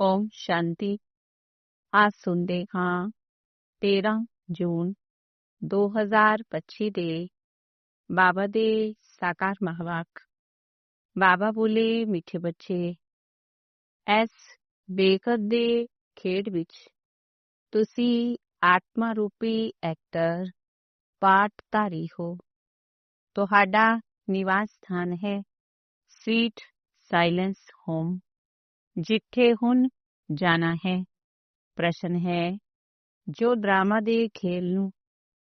ਓਮ ਸ਼ਾਂਤੀ। ਆ ਸੁਣਦੇ ਹਾਂ। 13 ਜੂਨ 2025 ਦੇ ਬਾਬਾ ਦੇ ਸਾਕਾਰ ਮਹਵਾਕ। ਬਾਬਾ ਬੋਲੇ ਮਿੱਠੇ ਬੱਚੇ, ਐਸ ਬੇਕਤ ਦੇ ਖੇਡ ਵਿੱਚ ਤੁਸੀਂ ਆਤਮਾ ਰੂਪੀ ਐਕਟਰ, ਪਾਠਧਾਰੀ ਹੋ। ਤੁਹਾਡਾ ਨਿਵਾਸ ਸਥਾਨ ਹੈ ਸਵੀਟ ਸਾਇਲੈਂਸ ਹੋਮ। ਜਿੱਥੇ ਹੁਣ ਜਾਣਾ ਹੈ। ਪ੍ਰਸ਼ਨ ਹੈ, ਜੋ ਡਰਾਮਾ ਦੇ ਖੇਲ ਨੂੰ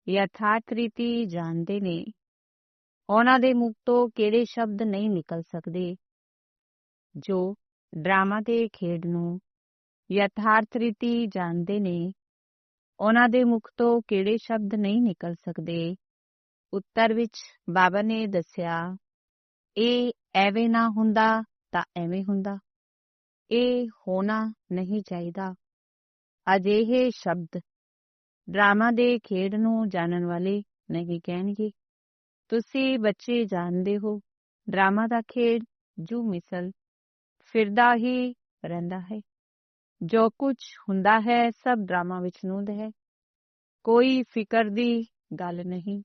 ਯਥਾਰਥ ਰੀਤੀ ਜਾਣਦੇ ਨੇ, ਉਹਨਾਂ ਦੇ ਮੁਖ ਤੋਂ ਕਿਹੜੇ ਸ਼ਬਦ ਨਹੀਂ ਨਿਕਲ ਸਕਦੇ? ਜੋ ਡਰਾਮਾ ਦੇ ਖੇਡ ਨੂੰ ਯਥਾਰਥ ਰੀਤੀ ਜਾਣਦੇ ਨੇ, ਉਹਨਾਂ ਦੇ ਮੁਖ ਤੋਂ ਕਿਹੜੇ ਸ਼ਬਦ ਨਹੀਂ ਨਿਕਲ ਸਕਦੇ? ਉੱਤਰ ਵਿੱਚ ਬਾਬਾ ਨੇ ਦੱਸਿਆ, ਇਹ ਐਵੇਂ ਨਾ ਹੁੰਦਾ ਤਾਂ ਐਵੇਂ ਹੁੰਦਾ। ਇਹ ਹੋਣਾ ਨਹੀਂ ਚਾਹੀਦਾ। ਅਜਿਹੇ ਸ਼ਬਦ ਡਰਾਮਾ ਦੇ ਖੇਡ ਨੂੰ ਜਾਣਨ ਵਾਲੇ ਨਹੀਂ ਕਹਿਣਗੇ। ਤੁਸੀਂ ਬੱਚੇ ਜਾਣਦੇ ਹੋ, ਡਰਾਮਾ ਦਾ ਖੇਡ ਜੂ ਮਿਸਲ ਫਿਰਦਾ ਹੀ ਰਹਿੰਦਾ ਹੈ। ਜੋ ਕੁਝ ਹੁੰਦਾ ਹੈ, ਸਭ ਡਰਾਮਾ ਵਿੱਚ ਨੂੰਦ ਹੈ। ਕੋਈ ਫਿਕਰ ਦੀ ਗੱਲ ਨਹੀਂ।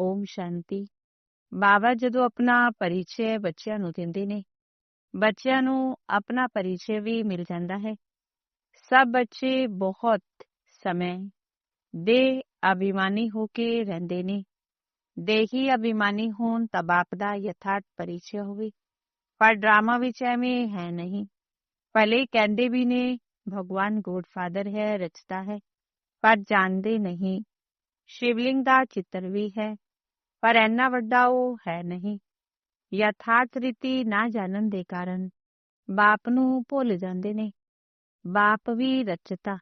ਓਮ ਸ਼ਾਂਤੀ। ਬਾਬਾ ਜਦੋਂ ਆਪਣਾ ਪਰਿਚੈ ਬੱਚਿਆਂ ਨੂੰ ਦਿੰਦੇ ਨੇ ਬੱਚਿਆਂ ਨੂੰ ਆਪਣਾ ਪਰਿਚੈ ਵੀ ਮਿਲ ਜਾਂਦਾ ਹੈ ਸਭ ਬੱਚੇ ਬਹੁਤ ਸਮੇਂ ਦੇ ਅਭਿਮਾਨੀ ਹੋ ਕੇ ਰਹਿੰਦੇ ਨੇ ਦੇਹੀ ਅਭਿਮਾਨੀ ਹੋਣ ਤਾਂ ਬਾਪ ਦਾ ਯਥਾਰਥ ਪਰਿਚੈ ਹੋਵੇ ਪਰ ਡਰਾਮਾ ਵਿੱਚ ਐਵੇਂ ਹੈ ਨਹੀਂ ਭਲੇ ਕਹਿੰਦੇ ਵੀ ਨੇ ਭਗਵਾਨ ਗੋਡਫਾਦਰ ਹੈ ਰਚਤਾ ਹੈ ਪਰ ਜਾਣਦੇ ਨਹੀਂ ਸ਼ਿਵਲਿੰਗ ਦਾ ਚਿੱਤਰ ਵੀ ਹੈ ਪਰ ਇੰਨਾ ਵੱਡਾ ਉਹ ਹੈ ਨਹੀਂ ਯਥਾਰਥ ਰੀਤੀ ਨਾ ਜਾਣਨ ਦੇ ਕਾਰਨ ਬਾਪ ਨੂੰ ਭੁੱਲ ਜਾਂਦੇ ਨੇ। ਬਾਪ ਵੀ ਰਚਤਾ।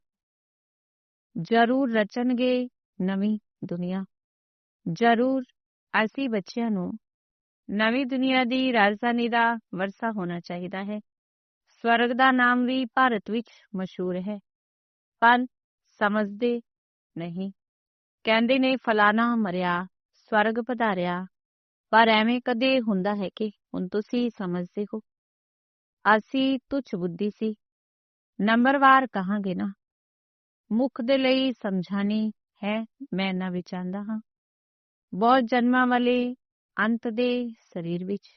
ਜ਼ਰੂਰ ਰਚਣਗੇ ਨਵੀਂ ਦੁਨੀਆ। ਜ਼ਰੂਰ ਅਸੀਂ ਬੱਚਿਆਂ ਨੂੰ ਨਵੀਂ ਦੁਨੀਆ ਦੀ ਰਾਜਧਾਨੀ ਦਾ ਵਰਸਾ ਹੋਣਾ ਚਾਹੀਦਾ ਹੈ। ਸਵਰਗ ਦਾ ਨਾਮ ਵੀ ਭਾਰਤ ਵਿੱਚ ਮਸ਼ਹੂਰ ਹੈ। ਪਰ ਸਮਝਦੇ ਨਹੀਂ। ਕਹਿੰਦੇ ਨੇ, ਫਲਾਣਾ ਮਰਿਆ, ਸਵਰਗ ਪਧਾਰਿਆ ਪਰ ਐਵੇਂ ਕਦੇ ਹੁੰਦਾ ਹੈ ਕਿ ਹੁਣ ਤੁਸੀਂ ਸਮਝਦੇ ਹੋ। ਅਸੀਂ ਤੁਛ ਬੁੱਧੀ ਸੀ। ਨੰਬਰਵਾਰ ਕਹਾਂਗੇ ਨਾ। ਮੁਖ ਦੇ ਲਈ ਸਮਝਾਣੀ ਹੈ, ਮੈਂ ਨਾ ਵਿਚਾਂਦਾ ਹਾਂ। ਬਹੁਤ ਜਨਮਾਂ ਵਾਲੇ ਅੰਤ ਦੇ ਸਰੀਰ ਵਿੱਚ।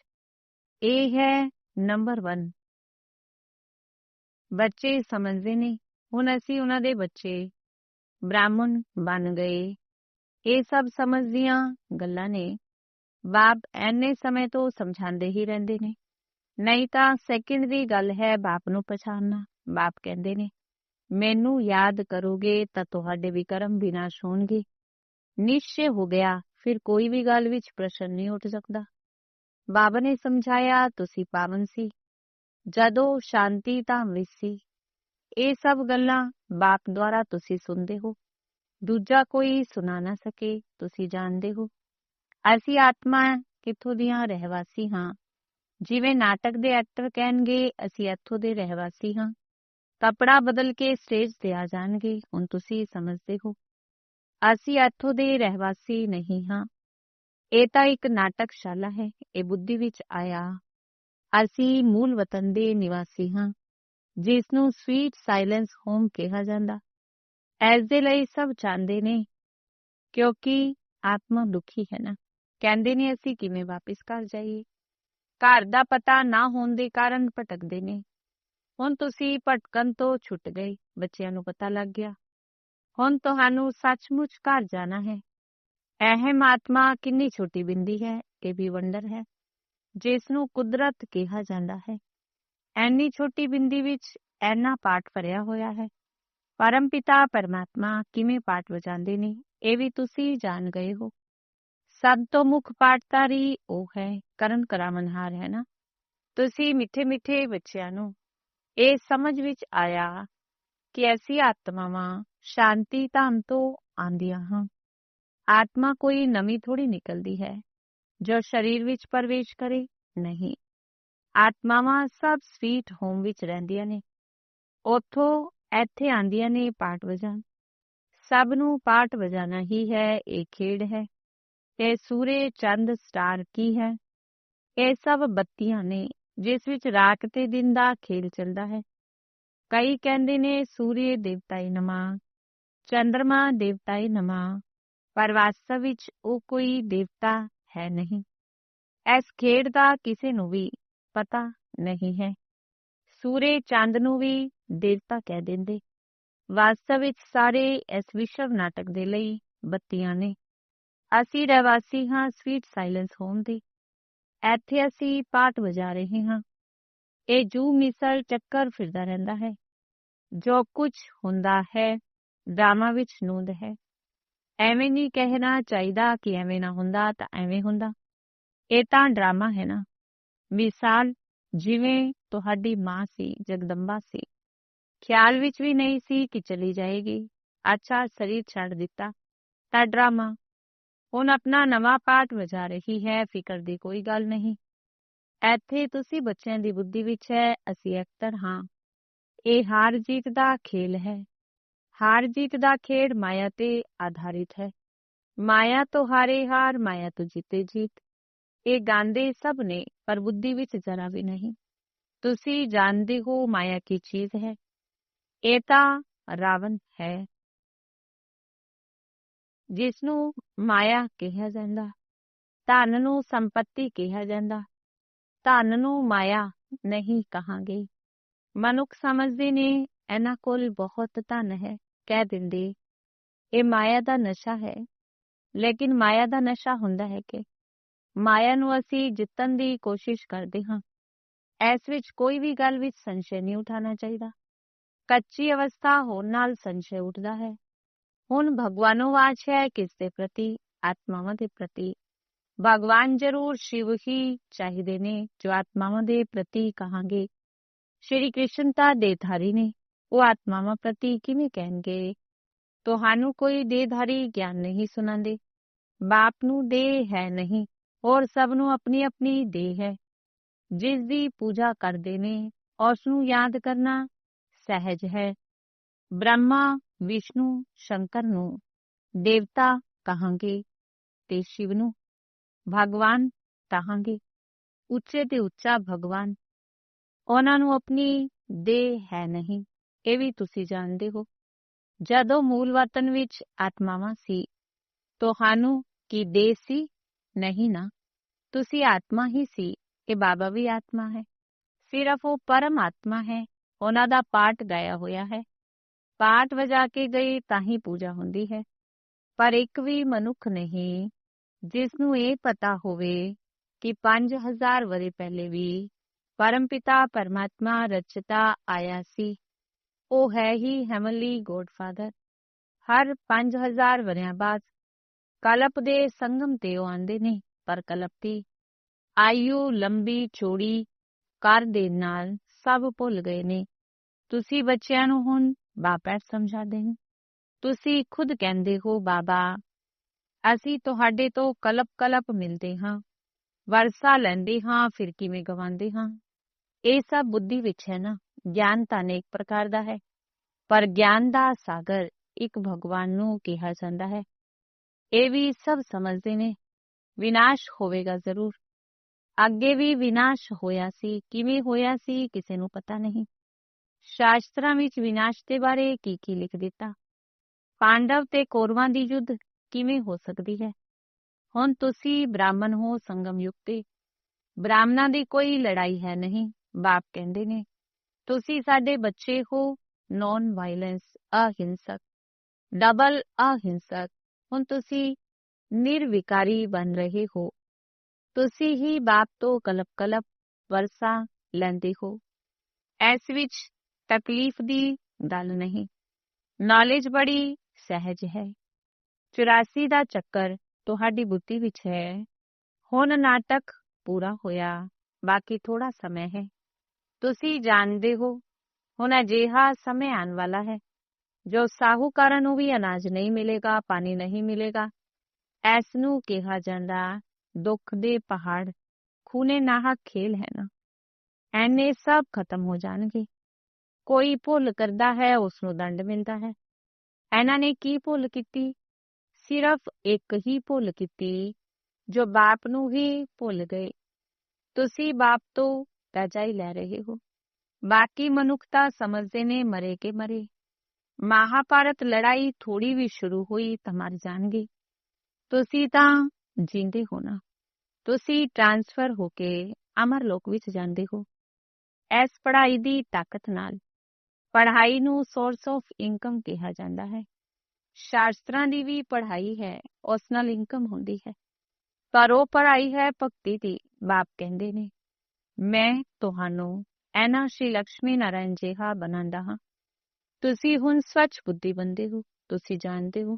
ਇਹ ਹੈ ਨੰਬਰ 1 ਬੱਚੇ ਸਮਝਦੇ ਨੇ। ਹੁਣ ਅਸੀਂ ਉਹਨਾਂ ਦੇ ਬੱਚੇ ਬ੍ਰਾਹਮਣ ਬਣ ਗਏ। ਇਹ ਸਭ ਸਮਝਦੀਆਂ ਗੱਲਾਂ ਨੇ। ਬਾਪ ਐਨੇ ਸਮੇਂ ਤੋਂ ਸਮਝਾਉਂਦੇ ਹੀ ਰਹਿੰਦੇ ਨੇ। ਨਹੀਂ ਤਾਂ ਸੈਕਿੰਡ ਦੀ ਗੱਲ ਹੈ ਬਾਪ ਨੂੰ ਪਛਾਣਨਾ। ਬਾਪ ਕਹਿੰਦੇ ਨੇ, ਮੈਨੂੰ ਯਾਦ ਕਰੋਗੇ ਤਾਂ ਤੁਹਾਡੇ ਵਿਕਰਮ ਵਿਨਾਸ਼ ਹੋਣਗੇ ਨਿਸ਼ਚੈ ਹੋ ਗਿਆ, ਫਿਰ ਕੋਈ ਵੀ ਗੱਲ ਵਿੱਚ ਪ੍ਰਸ਼ਨ ਨਹੀਂ ਉੱਠ ਸਕਦਾ। ਬਾਬਾ ਨੇ ਸਮਝਾਇਆ, ਤੁਸੀਂ ਪਾਵਨ ਸੀ। ਜਦੋਂ ਸ਼ਾਂਤੀ ਧਾਮ ਵਿੱਚ ਸੀ। ਇਹ ਸਭ ਗੱਲਾਂ ਬਾਪ ਦੁਆਰਾ ਤੁਸੀਂ ਸੁਣਦੇ ਹੋ। ਦੂਜਾ ਕੋਈ ਸੁਣਾ ਨਾ ਸਕੇ, ਤੁਸੀਂ ਜਾਣਦੇ ਹੋ। ਅਸੀਂ ਆਤਮਾ ਕਿੱਥੋਂ ਦੀਆਂ ਰਹਿਵਾਸੀ ਹਾਂ? ਜਿਵੇਂ ਨਾਟਕ ਦੇ ਐਕਟਰ ਕਹਿਣਗੇ, ਅਸੀਂ ਇੱਥੋਂ ਦੇ ਰਹਿਵਾਸੀ ਹਾਂ। ਕਪੜਾ ਬਦਲ ਕੇ ਸਟੇਜ ਤੇ ਆ ਜਾਣਗੇ, ਹੁਣ ਤੁਸੀਂ ਸਮਝਦੇ ਹੋ। ਅਸੀਂ ਇੱਥੋਂ ਦੇ ਰਹਿਵਾਸੀ ਨਹੀਂ ਹਾਂ। ਇਹ ਤਾਂ ਇੱਕ ਨਾਟਕਸ਼ਾਲਾ ਹੈ, ਇਹ ਬੁੱਧੀ ਵਿੱਚ ਆਇਆ। ਅਸੀਂ ਮੂਲ ਵਤਨ ਦੇ ਨਿਵਾਸੀ ਹਾਂ ਜਿਸ ਨੂੰ ਸਵੀਟ ਸਾਇਲੈਂਸ ਹੋਮ ਕਿਹਾ ਜਾਂਦਾ। ਐਸ ਦੇ ਲਈ ਸਭ ਚਾਹੁੰਦੇ ਨੇ, ਕਿਉਂਕਿ ਆਤਮਾ ਦੁਖੀ ਹੈ ਨਾ। ਕਹਿੰਦੇ ਨੇ, ਅਸੀਂ ਕਿਵੇਂ ਵਾਪਸ ਘਰ ਜਾਈਏ? ਘਰ ਦਾ ਪਤਾ ਨਾ ਹੋਣ ਦੇ ਕਾਰਨ ਭਟਕਦੇ ਨੇ। ਹੁਣ ਤੁਸੀਂ ਭਟਕਣ ਤੋਂ ਛੁੱਟ ਗਏ, ਬੱਚਿਆਂ ਨੂੰ ਪਤਾ ਲੱਗ ਗਿਆ। ਹੁਣ ਤੁਹਾਨੂੰ ਸੱਚਮੁੱਚ ਘਰ ਜਾਣਾ ਹੈ। ਅਹਿਮ ਆਤਮਾ ਕਿੰਨੀ ਛੋਟੀ ਬਿੰਦੀ ਹੈ, ਇਹ ਵੀ ਵੰਡਰ ਹੈ ਜਿਸ ਨੂੰ ਕੁਦਰਤ ਕਿਹਾ ਜਾਂਦਾ ਹੈ। ਐਨੀ ਛੋਟੀ ਬਿੰਦੀ ਵਿੱਚ ਐਨਾ ਪਾਠ ਭਰਿਆ ਹੋਇਆ ਹੈ। ਪਰਮ ਪਿਤਾ, ਪਰਮਾਤਮਾ ਕਿਵੇਂ ਪਾਠ ਵਜਾਉਂਦੇ ਨੇ, ਇਹ ਵੀ ਤੁਸੀਂ ਜਾਣ ਗਏ ਹੋ। ਸਭ ਤੋਂ ਮੁੱਖ ਪਾਠਧਾਰੀ ਉਹ ਹੈ, ਕਰਨ ਕਰਾਵਨਹਾਰ ਹੈ ਨਾ? ਤੁਸੀਂ ਮਿੱਠੇ ਮਿੱਠੇ ਬੱਚਿਆਂ ਨੂੰ ਇਹ ਸਮਝ ਵਿੱਚ ਆਇਆ ਕਿ ਅਸੀਂ ਆਤਮਾਵਾਂ ਸ਼ਾਂਤੀ ਧਾਮ ਤੋਂ ਆਂਦੀਆਂ ਹਾਂ। ਆਤਮਾ ਕੋਈ ਨਵੀਂ ਥੋੜੀ ਨਿਕਲਦੀ ਹੈ, ਜੋ ਸਰੀਰ ਵਿੱਚ ਪ੍ਰਵੇਸ਼ ਕਰੇ, ਨਹੀਂ। ਆਤਮਾਵਾਂ ਸਭ ਸਵੀਟ ਹੋਮ ਵਿੱਚ ਰਹਿੰਦੀਆਂ ਨੇ। ਉਥੋਂ ਇੱਥੇ ਆਂਦੀਆਂ ਨੇ ਪਾਠ ਵਜਾਣ ਸਭ ਨੂੰ ਪਾਠ ਵਜਾਣਾ ਹੀ ਹੈ, ਇਹ ਖੇਡ ਹੈ। ਇਹ ਸੂਰੇ ਚੰਦ ਸਟਾਰ ਕੀ ਹੈ? ਇਹ ਸਭ ਬੱਤੀਆਂ ਨੇ, ਜਿਸ ਵਿੱਚ ਰਾਤ ਤੇ ਦਿਨ ਦਾ ਖੇਲ ਚੱਲਦਾ ਹੈ। ਕਈ ਕਹਿੰਦੇ ਨੇ ਸੂਰਯ ਦੇਵਤਾਈ ਨਮਾ ਚੰ드ਰਮਾ ਦੇਵਤਾਈ ਨਮਾ, ਪਰ ਵਾਸਤਵ ਵਿੱਚ ਉਹ ਕੋਈ ਦੇਵਤਾ ਹੈ ਨਹੀਂ। ਇਸ ਖੇਡ ਦਾ ਕਿਸੇ ਨੂੰ ਵੀ ਪਤਾ ਨਹੀਂ ਹੈ। ਸੂਰਜ ਚੰਦ ਨੂੰ ਵੀ ਦੇਵਤਾ ਕਹਿ ਦਿੰਦੇ। ਵਾਸਤਵ ਵਿੱਚ ਸਾਰੇ ਇਸ ਵਿਸ਼ਵ ਨਾਟਕ ਦੇ ਲਈ ਬੱਤੀਆਂ ਨੇ। ਅਸੀਂ ਰਹਿਵਾਸੀ ਹਾਂ ਸਵੀਟ ਸਾਇਲੈਂਸ ਹੋਮ ਦੇ। ਇੱਥੇ ਅਸੀਂ ਪਾਠ ਵਜਾ ਰਹੇ ਹਾਂ। ਇਹ ਜੂ ਮਿਸਲ ਚੱਕਰ ਫਿਰਦਾ ਰਹਿੰਦਾ ਹੈ। ਜੋ ਕੁਝ ਹੁੰਦਾ ਹੈ, ਡਰਾਮਾ ਵਿੱਚ ਨੂੰਦ ਹੈ। ਐਵੇਂ ਨਹੀਂ ਕਹਿਣਾ ਚਾਹੀਦਾ ਕਿ ਐਵੇਂ ਨਾ ਹੁੰਦਾ ਤਾਂ ਐਵੇਂ ਹੁੰਦਾ। ਇਹ ਤਾਂ ਡਰਾਮਾ ਹੈ ਨਾ। ਮਿਸਾਲ ਜਿਵੇਂ ਤੁਹਾਡੀ ਮਾਂ ਸੀ, ਜਗਦੰਬਾ ਸੀ। ਖਿਆਲ ਵਿੱਚ ਵੀ ਨਹੀਂ ਸੀ ਕਿ ਚਲੀ ਜਾਏਗੀ। ਅੱਛਾ, ਸਰੀਰ ਛੱਡ ਦਿੱਤਾ। ਤਾਂ ਡਰਾਮਾ ਹੁਣ ਆਪਣਾ ਨਵਾਂ ਪਾਠ ਵਜਾ ਰਹੀ ਹੈ, ਫਿਕਰ ਦੀ ਕੋਈ ਗੱਲ ਨਹੀਂ। ਇੱਥੇ ਤੁਸੀਂ ਬੱਚਿਆਂ ਦੀ ਬੁੱਧੀ ਵਿੱਚ ਹੈ, ਅਸੀਂ ਐਕਟਰ ਹਾਂ। ਇਹ ਹਾਰ ਜੀਤ ਦਾ ਖੇਲ ਹੈ। ਹਾਰ ਜੀਤ ਦਾ ਖੇਡ ਮਾਇਆ ਤੇ ਆਧਾਰਿਤ ਹੈ। ਮਾਇਆ ਤੋਂ ਹਾਰੇ ਹਾਰ, ਮਾਇਆ ਤੋਂ ਜਿੱਤੇ ਜੀਤ। ਇਹ ਗਾਂਦੇ ਸਭ ਨੇ, ਪਰ ਬੁੱਧੀ ਵਿੱਚ ਜ਼ਰਾ ਵੀ ਨਹੀਂ। ਤੁਸੀਂ ਜਾਣਦੇ ਹੋ ਮਾਇਆ ਕੀ ਚੀਜ਼ ਹੈ। ਇਹ ਤਾਂ ਰਾਵਣ ਹੈ। ਜਿਸ ਨੂੰ ਮਾਇਆ ਕਿਹਾ ਜਾਂਦਾ। ਧਨ ਨੂੰ ਸੰਪਤੀ ਕਿਹਾ ਜਾਂਦਾ। ਧਨ ਨੂੰ ਮਾਇਆ ਨਹੀਂ ਕਹਾਂਗੇ। ਮਨੁੱਖ ਸਮਝਦੇ ਨੇ, ਇਹਨਾਂ ਕੋਲ ਬਹੁਤ ਧਨ ਹੈ, ਕਹਿ ਦਿੰਦੇ। ਇਹ ਮਾਇਆ ਦਾ ਨਸ਼ਾ ਹੈ। ਲੇਕਿਨ ਮਾਇਆ ਦਾ ਨਸ਼ਾ ਹੁੰਦਾ ਹੈ ਕਿ? ਮਾਇਆ ਨੂੰ ਅਸੀਂ ਜਿੱਤਣ ਦੀ ਕੋਸ਼ਿਸ਼ ਕਰਦੇ ਹਾਂ। ਇਸ ਵਿੱਚ ਕੋਈ ਵੀ ਗੱਲ ਵਿੱਚ ਸੰਸ਼ੇ ਨਹੀਂ ਉਠਾਣਾ ਚਾਹੀਦਾ। ਕੱਚੀ ਅਵਸਥਾ ਹੋਣ ਨਾਲ ਸੰਸ਼ੇ ਉੱਠਦਾ ਹੈ। ਹੁਣ ਭਗਵਾਨੋ ਵਾਚ ਹੈ ਕਿਸ ਪ੍ਰਤੀ ਆਤਮਾਵਾਂ ਦੇ ਪ੍ਰਤੀ ਭਗਵਾਨ ਜ਼ਰੂਰ ਸ਼ਿਵ ਹੀ ਚਾਹੀਦੇ ਨੇ ਜੋ ਆਤਮਾਵਾਂ ਦੇ ਪ੍ਰਤੀ ਕਹਾਂਗੇ ਸ਼੍ਰੀ ਕ੍ਰਿਸ਼ਨ ਤਾਂ ਦੇਹਧਾਰੀ ਨੇ ਉਹ ਆਤਮਾਵਾਂ ਪ੍ਰਤੀ ਕਿਵੇਂ ਕਹਿਣਗੇ ਤੁਹਾਨੂੰ ਕੋਈ ਦੇਹਧਾਰੀ ਗਿਆਨ ਨਹੀਂ ਸੁਣਾਉਂਦੇ ਬਾਪ ਨੂੰ ਦੇਹ ਹੈ ਨਹੀਂ ਹੋਰ ਸਭ ਨੂੰ ਆਪਣੀ ਆਪਣੀ ਦੇਹ ਹੈ ਜਿਸ ਦੀ ਪੂਜਾ ਕਰਦੇ ਨੇ ਉਸ ਨੂੰ ਯਾਦ ਕਰਨਾ ਸਹਿਜ ਹੈ ਬ੍ਰਹਮਾ ਵਿਸ਼ਨੂੰ, ਸ਼ੰਕਰ ਨੂੰ ਦੇਵਤਾ ਕਹਾਂਗੇ ਤੇ ਸ਼ਿਵ ਨੂੰ ਭਗਵਾਨ ਕਹਾਂਗੇ ਉੱਚੇ ਤੇ ਉੱਚਾ ਭਗਵਾਨ। ਉਹਨਾਂ ਨੂੰ ਆਪਣੀ ਦੇਹ ਹੈ ਨਹੀਂ, ਇਹ ਵੀ ਤੁਸੀਂ ਜਾਣਦੇ ਹੋ। ਜਦੋਂ ਮੂਲ ਵਤਨ ਵਿੱਚ ਆਤਮਾਵਾਂ ਸੀ, ਤੁਹਾਨੂੰ ਕੀ ਦੇਹ ਸੀ? ਨਹੀਂ ਨਾ। ਤੁਸੀਂ ਆਤਮਾ ਹੀ ਸੀ, ਇਹ ਬਾਬਾ ਵੀ ਆਤਮਾ ਹੈ। ਸਿਰਫ ਉਹ ਪਰਮ ਆਤਮਾ ਹੈ, ਉਹਨਾਂ ਦਾ ਪਾਠ ਗਾਇਆ ਹੋਇਆ ਹੈ। ਪਾਠ ਵਜਾ ਕੇ ਗਈ ਤਾਂ ਹੀ ਪੂਜਾ ਹੁੰਦੀ ਹੈ। ਪਰ ਇੱਕ ਵੀ ਮਨੁੱਖ ਨਹੀਂ ਜਿਸ ਨੂੰ ਇਹ ਪਤਾ ਹੋਵੇ ਕਿ 5000 ਵਰੇ ਪਹਿਲੇ ਵੀ ਪਰਮਪਿਤਾ ਪਰਮਾਤਮਾ ਰਚਤਾ ਆਇਆ ਸੀ, ਉਹ ਹੈ ਹੀ ਹੈਮਲੀ ਗੋਡਫਾਦਰ ਹਰ 5000 ਵਰਿਆਂ ਬਾਅਦ ਕਲਪ ਦੇ ਸੰਗਮ ਤੇ ਉਹ ਆਂਦੇ ਨੇ, ਪਰ ਕਲਪ ਦੀ ਆਯੂ ਲੰਬੀ ਚੋੜੀ ਕਰ ਦੇ ਨਾਲ ਸਭ ਭੁੱਲ ਗਏ ਨੇ। ਤੁਸੀਂ ਬੱਚਿਆਂ ਨੂੰ ਹੁਣ ਬਾਪੈਟ ਸਮਝਾ ਦੇਣ। ਤੁਸੀਂ ਖੁਦ ਕਹਿੰਦੇ ਹੋ, ਬਾਬਾ, ਅਸੀਂ ਤੁਹਾਡੇ ਤੋਂ ਕਲਪ ਕਲਪ ਮਿਲਦੇ ਹਾਂ, ਵਰਸਾ ਲੈਂਦੇ ਹਾਂ, ਫਿਰ ਕਿਵੇਂ ਗਵਾਉਂਦੇ ਹਾਂ? ਇਹ ਸਭ ਬੁੱਧੀ ਵਿੱਚ ਹੈ ਨਾ, ਗਿਆਨ ਤਾਂ ਅਨੇਕ ਪ੍ਰਕਾਰ ਦਾ ਹੈ, ਪਰ ਗਿਆਨ ਦਾ ਸਾਗਰ ਇੱਕ ਭਗਵਾਨ ਨੂੰ ਕਿਹਾ ਜਾਂਦਾ ਹੈ। ਇਹ ਵੀ ਸਭ ਸਮਝਦੇ ਨੇ, ਵਿਨਾਸ਼ ਹੋਵੇਗਾ ਜ਼ਰੂਰ। ਅੱਗੇ ਵੀ ਵਿਨਾਸ਼ ਹੋਇਆ ਸੀ, ਕਿਵੇਂ ਹੋਇਆ ਸੀ, ਕਿਸੇ ਨੂੰ ਪਤਾ ਨਹੀਂ। ਸ਼ਾਸਤਰਾਂ ਵਿੱਚ ਵਿਨਾਸ਼ ਦੇ ਬਾਰੇ ਕੀ ਕੀ ਲਿਖ ਦਿੱਤਾ? ਪਾਂਡਵ ਤੇ ਕੌਰਵਾਂ ਦੀ ਯੁੱਧ ਕਿਵੇਂ ਹੋ ਸਕਦੀ ਹੈ? ਹੁਣ ਤੁਸੀਂ ਬ੍ਰਾਹਮਣ ਹੋ ਸੰਗਮ ਯੁਕਤੇ ਬ੍ਰਾਹਮਣਾਂ ਦੀ ਕੋਈ ਲੜਾਈ ਹੈ ਨਹੀਂ, ਬਾਪ ਕਹਿੰਦੇ ਨੇ। ਤੁਸੀਂ ਸਾਡੇ ਬੱਚੇ ਹੋ ਨੌਨ ਵਾਇਲੈਂਸ ਅਹਿੰਸਕ। ਡਬਲ ਅਹਿੰਸਕ। ਹੁਣ ਤੁਸੀਂ ਨਿਰਵਿਕਾਰੀ ਬਣ ਰਹੇ ਹੋ। ਤੁਸੀਂ ਹੀ ਬਾਪ ਤੋਂ ਕਲਪ ਕਲਪ ਵਰਸਾ ਲੈਂਦੇ ਹੋ। ਇਸ ਵਿੱਚ ਤਕਲੀਫ ਦੀ ਗੱਲ ਨਹੀਂ। ਨੌਲੇਜ ਬੜੀ ਸਹਿਜ ਹੈ। 84 ਦਾ ਚੱਕਰ ਤੁਹਾਡੀ ਬੁੱਧੀ ਵਿੱਚ ਹੈ। ਹੁਣ ਨਾਟਕ ਪੂਰਾ ਹੋਇਆ, ਬਾਕੀ ਥੋੜਾ ਸਮਾਂ ਹੈ। ਤੁਸੀਂ ਜਾਣਦੇ ਹੋ, ਹੁਣ ਅਜਿਹਾ ਸਮੇਂ ਆਉਣ ਵਾਲਾ ਹੈ, ਜੋ ਸਾਹੂਕਾਰਾਂ ਨੂੰ ਵੀ ਅਨਾਜ ਨਹੀਂ ਮਿਲੇਗਾ, ਪਾਣੀ ਨਹੀਂ ਮਿਲੇਗਾ। ਐਸ ਨੂੰ ਕਿਹਾ ਜਾਂਦਾ ਦੁੱਖ ਦੇ ਪਹਾੜ, ਖੂਨੇ ਨਾਹਕ ਖੇਲ ਹੈ ਨਾ। ਐਨੇ ਸਭ ਖਤਮ ਹੋ ਜਾਣਗੇ। ਕੋਈ ਭੁੱਲ ਕਰਦਾ ਹੈ ਉਸ ਨੂੰ ਦੰਡ ਮਿਲਦਾ ਹੈ। ਇਹਨਾਂ ਨੇ ਕੀ ਭੁੱਲ ਕੀਤੀ? ਸਿਰਫ ਇੱਕ ਹੀ ਭੁੱਲ ਕੀਤੀ, ਜੋ ਬਾਪ ਨੂੰ ਹੀ ਭੁੱਲ ਗਏ। ਤੁਸੀਂ ਬਾਪ ਤੋਂ ਪੈਜਾ ਹੀ ਲੈ ਰਹੇ ਹੋ। ਬਾਕੀ ਮਨੁੱਖਤਾ ਸਮਝਦੇ ਨੇ, ਮਰੇ ਕੇ ਮਰੇ। ਮਹਾਭਾਰਤ ਲੜਾਈ ਥੋੜੀ ਵੀ ਸ਼ੁਰੂ ਹੋਈ ਤਾਂ ਮਰ ਜਾਣਗੇ। ਤੁਸੀਂ ਤਾਂ ਜਿੰਦੇ ਹੋ ਨਾ। ਤੁਸੀਂ ਟ੍ਰਾਂਸਫਰ ਹੋ ਕੇ ਅਮਰ ਲੋਕ ਵਿੱਚ ਜਾਂਦੇ ਹੋ। ਇਸ ਪੜ੍ਹਾਈ ਦੀ ਤਾਕਤ ਨਾਲ ਪੜ੍ਹਾਈ ਨੂੰ ਸੋਰਸ ਆਫ ਇਨਕਮ ਕਿਹਾ ਜਾਂਦਾ ਹੈ। ਸ਼ਾਸਤਰਾਂ ਦੀ ਵੀ ਪੜ੍ਹਾਈ ਹੈ, ਉਸ ਨਾਲ ਇਨਕਮ ਹੁੰਦੀ ਹੈ। ਪਰ ਉਹ ਪੜ੍ਹਾਈ ਹੈ ਭਗਤੀ ਦੀ, ਬਾਪ ਕਹਿੰਦੇ ਨੇ। ਮੈਂ ਤੁਹਾਨੂੰ ਐਨਾ ਸ਼੍ਰੀ ਲక్ష్ਮੀ ਨਾਰਾਇਣ ਜਿਹਾ ਬਣਾਉਂਦਾ ਹਾਂ। ਤੁਸੀਂ ਹੁਣ ਸਵੱਛ ਬੁੱਧੀ ਬੰਦੇ ਹੋ, ਤੁਸੀਂ ਜਾਣਦੇ ਹੋ।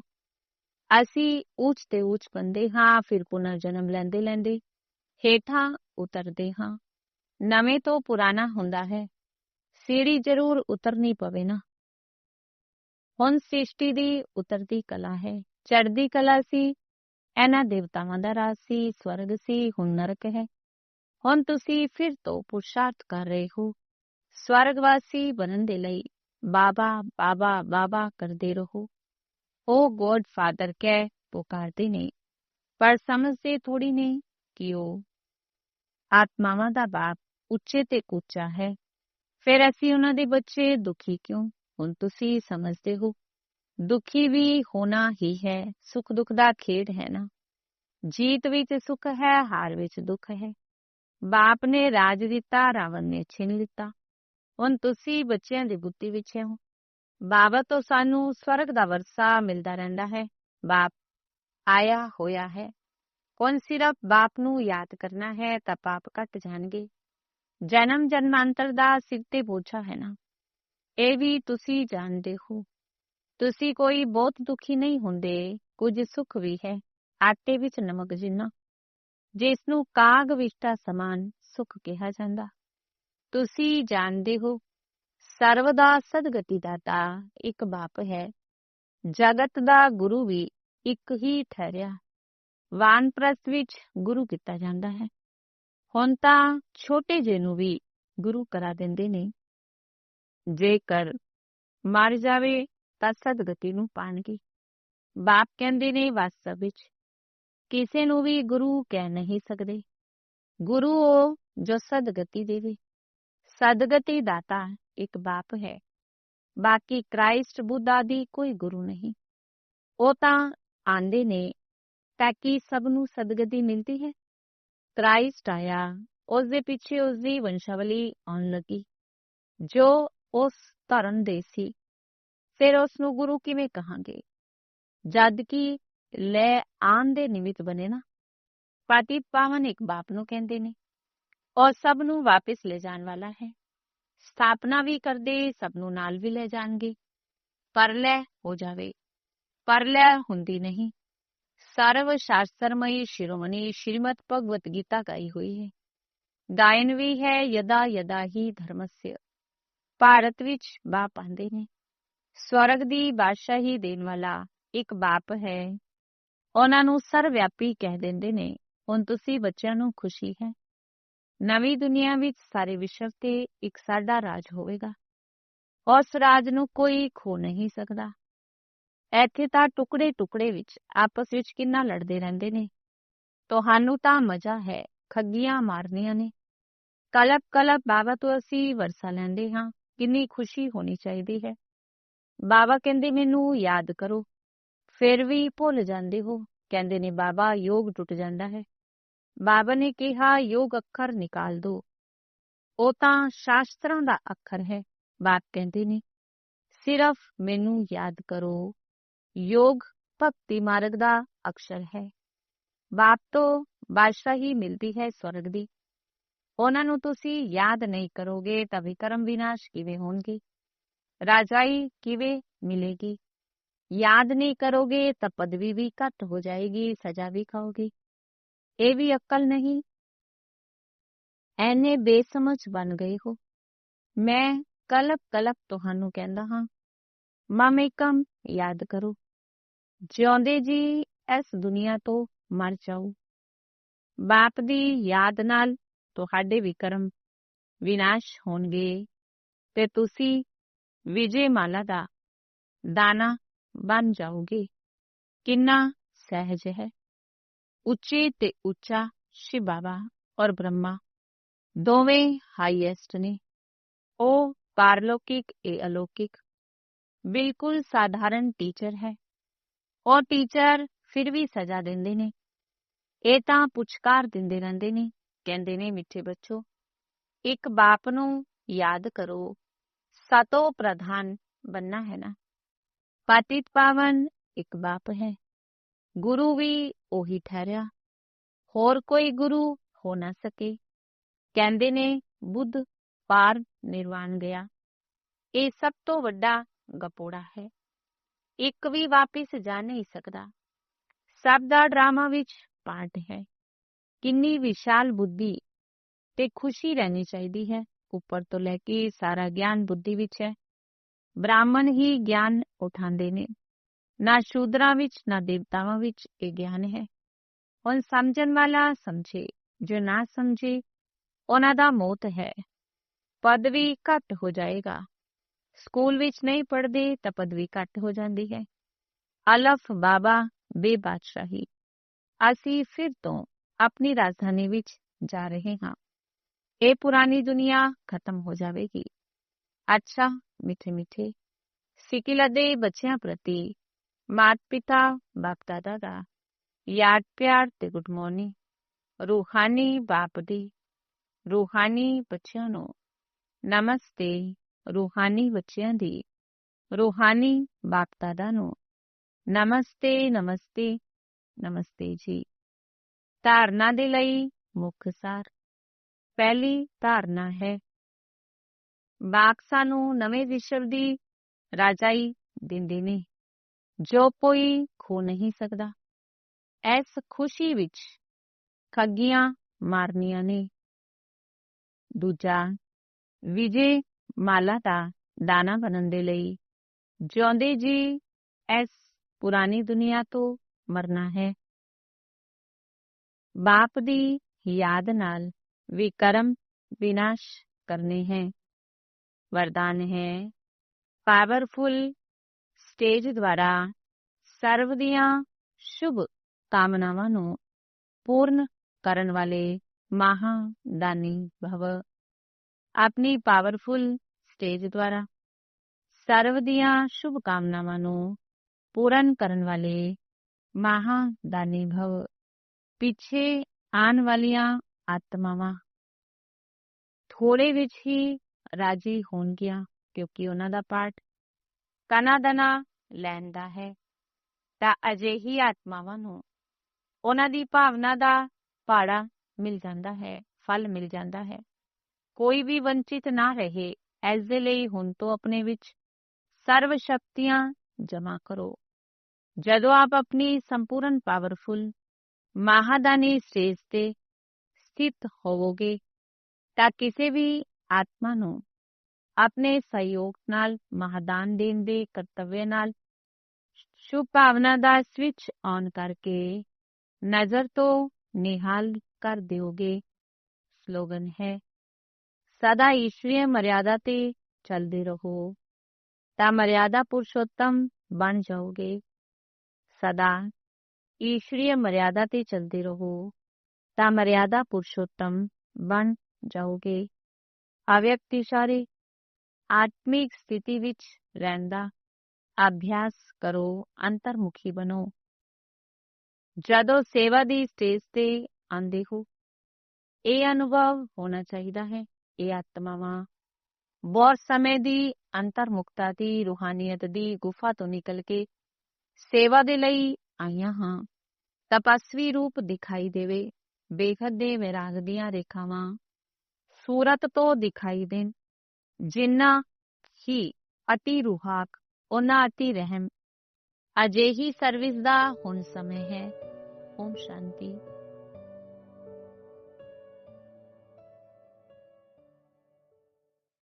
ਅਸੀਂ ਉੱਚ ਤੇ ਉੱਚ ਬੰਦੇ ਹਾਂ, ਫਿਰ ਪੁਨਰ ਜਨਮ ਲੈਂਦੇ ਲੈਂਦੇ ਹੇਠਾਂ ਉਤਰਦੇ ਹਾਂ। ਨਵੇਂ ਤੋਂ ਪੁਰਾਣਾ ਹੁੰਦਾ ਹੈ। ਸੀੜੀ ਜ਼ਰੂਰ ਉਤਰਨੀ ਪਵੇ ਨਾ ਹੁਣ ਸ੍ਰਿਸ਼ਟੀ ਦੀ ਉਤਰਦੀ ਕਲਾ ਹੈ ਚੜ੍ਹਦੀ ਕਲਾ ਸੀ ਇਹਨਾਂ ਦੇਵਤਾਵਾਂ ਦਾ ਰਾਜ ਸੀ ਸਵਰਗ ਸੀ ਹੁਣ ਨਰਕ ਹੈ ਹੁਣ ਤੁਸੀਂ ਫਿਰ ਤੋਂ ਪੁਰਸ਼ਾਰਥ ਕਰ ਰਹੇ ਹੋ ਸਵਰਗਵਾਸੀ ਬਣਨ ਦੇ ਲਈ ਬਾਬਾ ਬਾਬਾ ਬਾਬਾ ਕਰਦੇ ਰਹੋ ਉਹ ਗੋਡ ਫਾਦਰ ਕਹਿ ਪੁਕਾਰਦੇ ਨੇ ਪਰ ਸਮਝਦੇ ਥੋੜੀ ਨੇ ਕਿ ਉਹ ਆਤਮਾਵਾਂ ਦਾ ਬਾਪ ਉੱਚੇ ਤੇ ਉੱਚਾ ਹੈ ਫਿਰ ਅਸੀਂ ਉਹਨਾਂ ਦੇ ਬੱਚੇ ਦੁਖੀ ਕਿਉਂ ਹੁਣ ਤੁਸੀਂ ਸਮਝਦੇ ਹੋ ਦੁਖੀ ਵੀ ਹੋਣਾ ਹੀ ਹੈ ਸੁਖ ਦੁੱਖ ਦਾ ਖੇਡ ਹੈ ਨਾ ਜੀਤ ਵਿੱਚ ਸੁਖ ਹੈ ਹਾਰ ਵਿੱਚ ਦੁੱਖ ਹੈ ਬਾਪ ਨੇ ਰਾਜ ਦਿੱਤਾ ਰਾਵਣ ਨੇ ਛਿਨ ਲਿੱਤਾ ਹੁਣ ਤੁਸੀਂ ਬੱਚਿਆਂ ਦੀ ਬੁੱਧੀ ਵਿੱਚ ਹੋ ਬਾਬਾ ਤੋਂ ਸਾਨੂੰ ਸਵਰਗ ਦਾ ਵਰਸਾ ਮਿਲਦਾ ਰਹਿੰਦਾ ਹੈ ਬਾਪ ਆਇਆ ਹੋਇਆ ਹੈ ਕੌਣ ਸਿਰਫ ਬਾਪ ਨੂੰ ਯਾਦ ਕਰਨਾ ਹੈ ਤਾਂ ਪਾਪ ਕੱਟ ਜਾਣਗੇ ਜਨਮ ਜਨਮਾਂਤਰ ਦਾ ਸਿਰ ਤੇ ਬੋਝਾ ਹੈ ਨਾ। ਇਹ ਵੀ ਤੁਸੀਂ ਜਾਣਦੇ ਹੋ। ਤੁਸੀਂ ਕੋਈ ਬਹੁਤ ਦੁਖੀ ਨਹੀਂ ਹੁੰਦੇ, ਕੁਝ ਸੁੱਖ ਵੀ ਹੈ, ਆਟੇ ਵਿੱਚ ਨਮਕ ਜਿੰਨਾ। ਜਿਸ ਨੂੰ ਕਾਗ ਵਿਸ਼ਟਾ ਸਮਾਨ ਸੁਖ ਕਿਹਾ ਜਾਂਦਾ। ਤੁਸੀਂ ਜਾਣਦੇ ਹੋ ਸਰਵ ਦਾ ਸਦਗਤੀ ਦਾਤਾ ਇੱਕ ਬਾਪ ਹੈ। ਜਗਤ ਦਾ ਗੁਰੂ ਵੀ ਇੱਕ ਹੀ ਠਹਿਰਿਆ। ਵਾਨਪ੍ਰਸਥ ਵਿੱਚ ਗੁਰੂ ਕੀਤਾ ਜਾਂਦਾ ਹੈ। ਹੁਣ ਤਾਂ ਛੋਟੇ ਜੇ ਨੂੰ ਵੀ ਗੁਰੂ ਕਰਾ ਦਿੰਦੇ ਨੇ। ਜੇਕਰ ਮਰ ਜਾਵੇ ਤਾਂ ਸਦਗਤੀ ਨੂੰ ਪਾਣਗੇ। ਬਾਪ ਕਹਿੰਦੇ ਨੇ ਵਾਸਤਵ ਵਿੱਚ, ਕਿਸੇ ਨੂੰ ਵੀ ਗੁਰੂ ਕਹਿ ਨਹੀਂ ਸਕਦੇ। ਗੁਰੂ ਉਹ ਜੋ ਸਦਗਤੀ ਦੇਵੇ। ਸਦਗਤੀ ਦਾਤਾ ਇੱਕ ਬਾਪ ਹੈ। ਬਾਕੀ ਕ੍ਰਾਈਸਟ ਬੁੱਧਾ ਦੀ ਕੋਈ ਗੁਰੂ ਨਹੀਂ। ਉਹ ਤਾਂ ਆਂਦੇ ਨੇ ਤਾਂ ਕਿ ਸਭ ਨੂੰ ਸਦਗਤੀ ਮਿਲਦੀ ਹੈ। ਕ੍ਰਾਈਸਟ ਆਇਆ ਉਸ ਦੇ ਪਿੱਛੇ ਉਸ ਦੀ ਵੰਸ਼ਾਵਲੀ ਆਉਣ ਲੱਗੀ ਜੋ ਉਸ ਧਰਮ ਦੇ ਸੀ ਫਿਰ ਉਸ ਨੂੰ ਗੁਰੂ ਕਿਵੇਂ ਕਹਾਂਗੇ ਜਦ ਕਿ ਲੈ ਆਨ ਦੇ ਨਿਮਿਤ ਬਣੇ ਨਾ ਪਾਤੀ ਪਾਵਨ ਇੱਕ ਬਾਪ ਨੂੰ ਕਹਿੰਦੇ ਨੇ ਔਰ ਸਭ ਨੂੰ ਵਾਪਸ ਲੈ ਜਾਣ ਵਾਲਾ ਹੈ ਸਥਾਪਨਾ ਵੀ ਕਰਦੇ ਸਭ ਨੂੰ ਨਾਲ ਵੀ ਲੈ ਜਾਣਗੇ ਪਰ ਲੈ ਹੋ ਜਾਵੇ ਪਰ ਲੈ ਹੁੰਦੀ ਨਹੀਂ ਸਰਵ ਸ਼ਾਸਤਰਮਈ ਸ਼ਿਰੋਮਣੀ ਸ਼੍ਰੀਮਦ ਭਗਵਤ ਗੀਤਾ ਗਾਈ ਹੋਈ ਹੈ ਗਾਇਨ ਵੀ ਹੈ ਯਦਾ ਯਦਾ ਹੀ ਧਰਮਸਯ ਭਾਰਤ ਵਿੱਚ ਬਾਪ ਆਂਦੇ ਨੇ ਸਵਰਗ ਦੀ ਬਾਦਸ਼ਾਹੀ ਦੇਣ ਵਾਲਾ ਇੱਕ ਬਾਪ ਹੈ ਉਹਨਾਂ ਨੂੰ ਸਰਵਿਆਪੀ ਕਹਿ ਦਿੰਦੇ ਨੇ ਹੁਣ ਤੁਸੀਂ ਬੱਚਿਆਂ ਨੂੰ ਖੁਸ਼ੀ ਹੈ ਨਵੀਂ ਦੁਨੀਆ ਵਿੱਚ ਸਾਰੇ ਵਿਸ਼ਵ ਤੇ ਇੱਕ ਸਾਡਾ ਰਾਜ ਹੋਵੇਗਾ ਉਸ ਰਾਜ ਨੂੰ ਕੋਈ ਖੋ ਨਹੀਂ ਸਕਦਾ ਇੱਥੇ ਤਾਂ ਟੁਕੜੇ ਟੁਕੜੇ ਵਿੱਚ ਆਪਸ ਵਿੱਚ ਕਿੰਨਾ ਲੜਦੇ ਰਹਿੰਦੇ ਨੇ। ਤੁਹਾਨੂੰ ਤਾਂ ਮਜ਼ਾ ਹੈ, ਖੱਗੀਆਂ ਮਾਰਨੀਆਂ ਨੇ। ਕਲਪ ਕਲਪ ਬਾਬਾ, ਤੋਂ ਅਸੀਂ ਵਰਸਾ ਲੈਂਦੇ ਹਾਂ, ਕਿੰਨੀ ਖੁਸ਼ੀ ਹੋਣੀ ਚਾਹੀਦੀ ਹੈ। ਬਾਬਾ ਕਹਿੰਦੇ, ਮੈਨੂੰ ਯਾਦ ਕਰੋ। ਫਿਰ ਵੀ ਭੁੱਲ ਜਾਂਦੇ ਹੋ। ਕਹਿੰਦੇ ਨੇ, ਬਾਬਾ, ਯੋਗ ਟੁੱਟ ਜਾਂਦਾ ਹੈ। ਬਾਬਾ ਨੇ ਕਿਹਾ, ਯੋਗ ਅੱਖਰ ਨਿਕਾਲ ਦੋ। ਉਹ ਤਾਂ ਸ਼ਾਸਤਰਾਂ ਦਾ ਅੱਖਰ ਹੈ। ਬਾਪ ਕਹਿੰਦੇ ਨੇ, ਸਿਰਫ ਮੈਨੂੰ ਯਾਦ ਕਰੋ। ਯੋਗ ਭਗਤੀ ਮਾਰਗ ਦਾ ਅਕਸ਼ਰ ਹੈ ਬਾਪ ਤੋਂ ਬਾਦਸ਼ਾਹੀ ਮਿਲਦੀ ਹੈ ਸਵਰਗ ਦੀ ਉਹਨਾਂ ਨੂੰ ਤੁਸੀਂ ਯਾਦ ਨਹੀਂ ਕਰੋਗੇ ਤਾਂ ਵਿਕਰਮ ਵਿਨਾਸ਼ ਕਿਵੇਂ ਹੋਣਗੇ ਰਾਜਾਈ ਕਿਵੇਂ ਮਿਲੇਗੀ ਯਾਦ ਨਹੀਂ ਕਰੋਗੇ ਤਾਂ ਪਦਵੀ ਵੀ ਘੱਟ ਹੋ ਜਾਏਗੀ ਸਜ਼ਾ ਵੀ ਖਾਓਗੇ ਇਹ ਵੀ ਅਕਲ ਨਹੀਂ ਐਨੇ ਬੇਸਮਝ ਬਣ ਗਏ ਹੋ ਮੈਂ ਕਲਪ ਕਲਪ ਤੁਹਾਨੂੰ ਕਹਿੰਦਾ ਹਾਂ ਮਮੇਕਮ ਯਾਦ ਕਰੋ ਜਿਉਂਦੇ ਜੀ ਇਸ ਦੁਨੀਆ ਤੋਂ ਮਰ ਜਾਓ। ਬਾਪ ਦੀ ਯਾਦ ਨਾਲ ਤੁਹਾਡੇ ਵਿਕਰਮ ਵਿਨਾਸ਼ ਹੋਣਗੇ ਤੇ ਤੁਸੀਂ ਵਿਜੇ ਮਾਲਾ ਦਾ ਦਾਣਾ ਬਣ ਜਾਓਗੇ। ਕਿੰਨਾ ਸਹਿਜ ਹੈ। ਉੱਚੇ ਤੇ ਉੱਚਾ ਸ਼ਿਵ ਬਾਬਾ ਔਰ ਬ੍ਰਹਮਾ ਦੋਵੇਂ ਹਾਈਐਸਟ ਨੇ। ਉਹ ਪਾਰਲੌਕਿਕ ਇਹ ਅਲੌਕਿਕ, ਬਿਲਕੁਲ ਸਾਧਾਰਨ ਟੀਚਰ ਹੈ। ਉਹ ਟੀਚਰ ਫਿਰ ਵੀ ਸਜ਼ਾ ਦਿੰਦੇ ਨੇ। ਇਹ ਤਾਂ ਪੁਚਕਾਰ ਦਿੰਦੇ ਰਹਿੰਦੇ ਨੇ, ਕਹਿੰਦੇ ਨੇ, ਮਿੱਠੇ ਬੱਚੋ, ਇੱਕ ਬਾਪ ਨੂੰ ਯਾਦ ਕਰੋ, ਸਤੋ ਪ੍ਰਧਾਨ ਬੰਨਾ ਹੈ ਨਾ। ਪਤਿਤ ਪਾਵਨ ਇੱਕ ਬਾਪ ਹੈ, ਗੁਰੂ ਵੀ ਉਹੀ ਠਹਿਰਿਆ, ਹੋਰ ਕੋਈ ਗੁਰੂ ਹੋ ਨਾ ਸਕੇ। ਕਹਿੰਦੇ ਨੇ, ਬੁੱਧ ਪਾਰ ਨਿਰਵਾਣ ਗਿਆ, ਇਹ ਸਭ ਤੋਂ ਵੱਡਾ ਗਪੋੜਾ ਹੈ। ਇੱਕ ਵੀ ਵਾਪਿਸ ਜਾ ਨਹੀਂ ਸਕਦਾ। ਸਭ ਦਾ ਡਰਾਮਾ ਵਿੱਚ ਪਾਰਟ ਹੈ। ਕਿੰਨੀ ਵਿਸ਼ਾਲ ਬੁੱਧੀ ਤੇ ਖੁਸ਼ੀ ਰਹਿਣੀ ਚਾਹੀਦੀ ਹੈ। ਉੱਪਰ ਤੋਂ ਲੈ ਕੇ ਸਾਰਾ ਗਿਆਨ ਬੁੱਧੀ ਵਿੱਚ ਹੈ। ਬ੍ਰਾਹਮਣ ਹੀ ਗਿਆਨ ਉਠਾਉਂਦੇ ਨੇ। ਨਾ ਸ਼ੂਦਰਾਂ ਵਿੱਚ, ਨਾ ਦੇਵਤਾਵਾਂ ਵਿੱਚ ਇਹ ਗਿਆਨ ਹੈ। ਹੁਣ ਸਮਝਣ ਵਾਲਾ ਸਮਝੇ, ਜੋ ਨਾ ਸਮਝੇ, ਉਹਨਾਂ ਦਾ ਮੌਤ ਹੈ। ਪਦ ਵੀ ਘੱਟ ਹੋ ਜਾਏਗਾ। ਸਕੂਲ ਵਿੱਚ ਨਹੀਂ ਪੜ੍ਹਦੇ ਤਾਂ ਪਦਵੀ ਘੱਟ ਹੋ ਜਾਂਦੀ ਹੈ। ਅਲਫ ਬਾਬਾ ਬੇਬਾਦਸ਼ਾਹੀ ਅਸੀਂ ਫਿਰ ਤੋਂ ਆਪਣੀ ਰਾਜਧਾਨੀ ਵਿੱਚ ਜਾ ਰਹੇ ਹਾਂ। ਇਹ ਪੁਰਾਣੀ ਦੁਨੀਆ ਖਤਮ ਹੋ ਜਾਵੇਗੀ। ਅੱਛਾ, ਮਿੱਠੇ ਮਿੱਠੇ। ਸਿਕਿਲਾ ਦੇ ਬੱਚਿਆਂ ਪ੍ਰਤੀ ਮਾਤ ਪਿਤਾ, ਬਾਪ ਦਾਦਾ ਦਾ ਯਾਦ ਪਿਆਰ ਤੇ ਗੁੱਡ ਮਾਰਨਿੰਗ। ਰੂਹਾਨੀ ਬਾਪ ਦੀ ਰੂਹਾਨੀ ਬੱਚਿਆਂ ਨੂੰ ਨਮਸਤੇ। ਰੂਹਾਨੀ ਬੱਚਿਆਂ ਦੀ ਰੂਹਾਨੀ ਬਾਪ ਦਾਦਾ ਨੂੰ ਨਮਸਤੇ ਨਮਸਤੇ ਨਮਸਤੇ ਜੀ। ਧਾਰਨਾ ਦੇ ਲਈ ਮੁੱਖ ਸਾਰ। ਪਹਿਲੀ ਧਾਰਨਾ ਹੈ ਬਾਪ ਸਾਨੂੰ ਨਵੇਂ ਵਿਸ਼ਵ ਦੀ ਰਾਜਾਈ ਦਿੰਦੇ ਨੇ, ਜੋ ਕੋਈ ਖੋ ਨਹੀਂ ਸਕਦਾ। ਐਸ ਖੁਸ਼ੀ ਵਿੱਚ ਖੱਗੀਆਂ ਮਾਰਨੀਆਂ ਨੇ। ਦੂਜਾ, ਵਿਜੇ ਮਾਲਾ ਦਾ ਦਾਣਾ ਬਣਨ ਦੇ ਲਈ। ਜਿਉਂਦੇ ਜੀ ਐਸ ਪੁਰਾਣੀ ਦੁਨੀਆ ਤੋਂ ਮਰਨਾ ਹੈ। ਬਾਪ ਦੀ ਯਾਦ ਨਾਲ ਵਿਕਰਮ ਵਿਨਾਸ਼ ਕਰਨੇ ਹੈ। ਵਰਦਾਨ ਹੈ, ਪਾਵਰਫੁਲ ਸਟੇਜ ਦੁਆਰਾ ਸਰਵ ਦੀਆਂ ਸ਼ੁਭ ਕਾਮਨਾਵਾਂ ਨੂੰ ਪੂਰਨ ਕਰਨ ਵਾਲੇ ਮਹਾਦਾਨੀ ਭਵ। ਆਪਣੀ ਪਾਵਰਫੁਲ ਸਟੇਜ ਦੁਆਰਾ ਸਰਵ ਦੀਆਂ ਸ਼ੁਭ ਕਾਮਨਾਵਾਂ ਨੂੰ ਪੂਰਨ ਕਰਨ ਵਾਲੇ ਮਹਾਦਾਨੀ ਭਵ ਪਿੱਛੇ ਆਉਣ ਵਾਲੀਆਂ ਆਤਮਾਵਾਂ ਥੋੜੇ ਵਿੱਚ ਹੀ ਰਾਜੀ ਹੋਣਗੀਆਂ, ਕਿਉਂਕਿ ਉਹਨਾਂ ਦਾ ਪਾਠ ਕਨਾ ਦਨਾ ਲੈਣ ਦਾ ਹੈ। ਤਾਂ ਅਜਿਹੀ ਆਤਮਾਵਾਂ ਨੂੰ ਉਹਨਾਂ ਦੀ ਭਾਵਨਾ ਦਾ ਪਾੜਾ ਮਿਲ ਜਾਂਦਾ ਹੈ, ਫਲ ਮਿਲ ਜਾਂਦਾ ਹੈ। ਕੋਈ ਵੀ ਵੰਚਿਤ ਨਾ ਰਹੇ ਐਸ ਦੇ ਲਈ ਹੁਣ ਤੋਂ ਆਪਣੇ ਵਿੱਚ ਸਰਵ ਸ਼ਕਤੀਆਂ ਜਮ੍ਹਾਂ ਕਰੋ। ਜਦੋਂ ਆਪ ਆਪਣੀ ਸੰਪੂਰਨ ਪਾਵਰਫੁਲ ਮਹਾਦਾਨੀ ਸਟੇਜ ਤੇ ਸਥਿਤ ਹੋਵੋਗੇ, ਤਾਂ ਕਿਸੇ ਵੀ ਆਤਮਾ ਨੂੰ ਆਪਣੇ ਸਹਿਯੋਗ ਨਾਲ, ਮਹਾਦਾਨ ਦੇਣ ਦੇ ਕਰਤੱਵ ਨਾਲ ਸ਼ੁਭ ਭਾਵਨਾ ਦਾ ਸਵਿਚ ਔਨ ਕਰਕੇ ਨਜ਼ਰ ਤੋਂ ਨਿਹਾਲ ਕਰ ਦਿਓਗੇ। ਸਲੋਗਨ ਹੈ ਸਦਾ ਈਸ਼ਵਰੀय ਮਰਿਆਦਾ ਤੇ ਚੱਲਦੇ ਰਹੋ ਤਾਂ ਮਰਿਆਦਾ ਪੁਰਸ਼ੋਤਮ ਬਣ ਜਾਓਗੇ ਸਦਾ ਈਸ਼ਵਰੀय ਮਰਿਆਦਾ ਤੇ ਚੱਲਦੇ ਰਹੋ ਤਾਂ ਮਰਿਆਦਾ ਪੁਰਸ਼ੋਤਮ ਬਣ ਜਾਓਗੇ ਅਵਿਅਕਤ ਇਸ਼ਾਰੇ ਆਤਮਿਕ ਸਥਿਤੀ ਵਿੱਚ ਰਹਿਣ ਦਾ ਅਭਿਆਸ ਕਰੋ ਅੰਤਰਮੁਖੀ ਬਣੋ ਜਦੋਂ ਸੇਵਾ ਦੀ ਸਟੇਜ ਤੇ ਆਂਦੇ ਹੋ ਇਹ ਅਨੁਭਵ ਹੋਣਾ ਚਾਹੀਦਾ ਹੈ ਇਹ ਆਤਮਾਵਾਂ ਬਹੁਤ ਸਮੇਂ ਦੀ ਅੰਤਰਮੁਖਤਾ ਦੀ ਰੂਹਾਨੀਅਤ ਦੀ ਗੁਫਾ ਤੋਂ ਨਿਕਲ ਕੇ ਸੇਵਾ ਦੇ ਲਈ ਆਈਆਂ ਹਾਂ ਤਪਸਵੀ ਰੂਪ ਦਿਖਾਈ ਦੇਵੇ ਬੇਖਦ ਦੇ ਵਿਰਾਗ ਦੀਆਂ ਰੇਖਾਵਾਂ ਸੂਰਤ ਤੋਂ ਦਿਖਾਈ ਦੇਣ ਜਿੰਨਾ ਹੀ ਅਤੀ ਰੂਹਾਕ ਉਹਨਾਂ ਅਤੀ ਰਹਿਮ ਅਜਿਹੀ ਸਰਵਿਸ ਦਾ ਹੁਣ ਸਮੇਂ ਹੈ ਓਮ ਸ਼ਾਂਤੀ